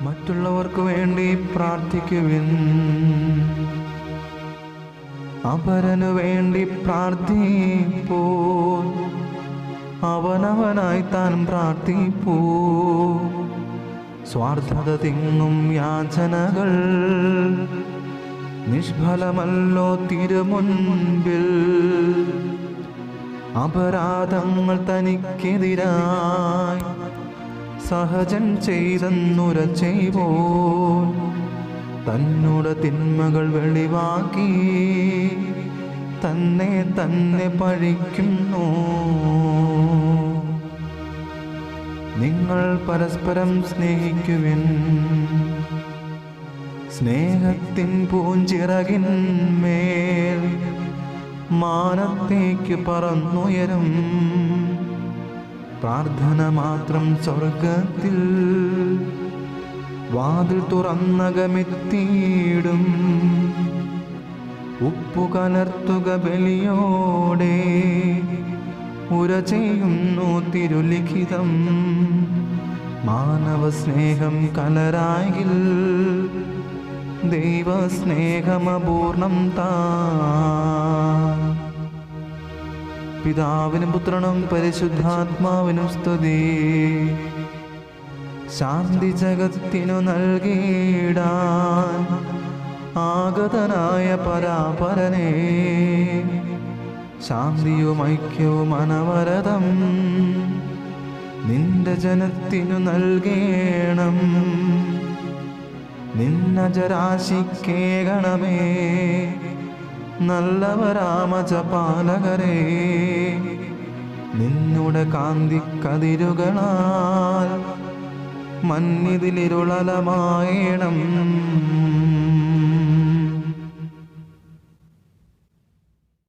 മറ്റുള്ളവർക്ക് വേണ്ടി പ്രാർത്ഥിക്കുവിൻ. അപരനു വേണ്ടി പ്രാർത്ഥിപ്പോ. അവനവനായി താൻ പ്രാർത്ഥിപ്പോ. സ്വാർത്ഥത തിങ്ങും യാചനകൾ നിഷ്ഫലമല്ലോ തിരുമുൻപിൽ. അപരാധങ്ങൾ തനിക്കെതിരായി സഹജൻ ചെയ്തെന്നുര ചെയ്വോ തന്നോട് തിന്മകൾ വെളിവാക്കി തന്നെ തന്നെ പഴിക്കുന്നു. നിങ്ങൾ പരസ്പരം സ്നേഹിക്കുവിൻ. സ്നേഹത്തിൻ പൂഞ്ചിറകിന്മേൽ മാനത്തേക്ക് പറന്നുയരും. പ്രാർത്ഥന മാത്രം സ്വർഗത്തിൽ വാതിൽ തുറന്നകമെത്തിയിടും. ഉപ്പു കലർത്തുക ബലിയോടെ ഉര ചെയ്യുന്നു തിരുലിഖിതം. മാനവ സ്നേഹം കലരായിൽ ദൈവസ്നേഹമപൂർണം താ. പിതാവിനും പുത്രനും പരിശുദ്ധാത്മാവിനും സ്തുതി. ശാന്തി ജഗത്തിനു നൽകിയിടാൻ ആഗതനായ പരാപരനെ. ശാന്തിയും ഐക്യവും അനവരതം നിന്റെ ജനത്തിനു നൽകേണം. നിന്നജരാശിക്കേകണമേ നല്ലവരാമജപാലകരെ നിന്നുടെ കാന്തി കതിരുകളാൽ മഞ്ഞിതിലിരുളലമായണം.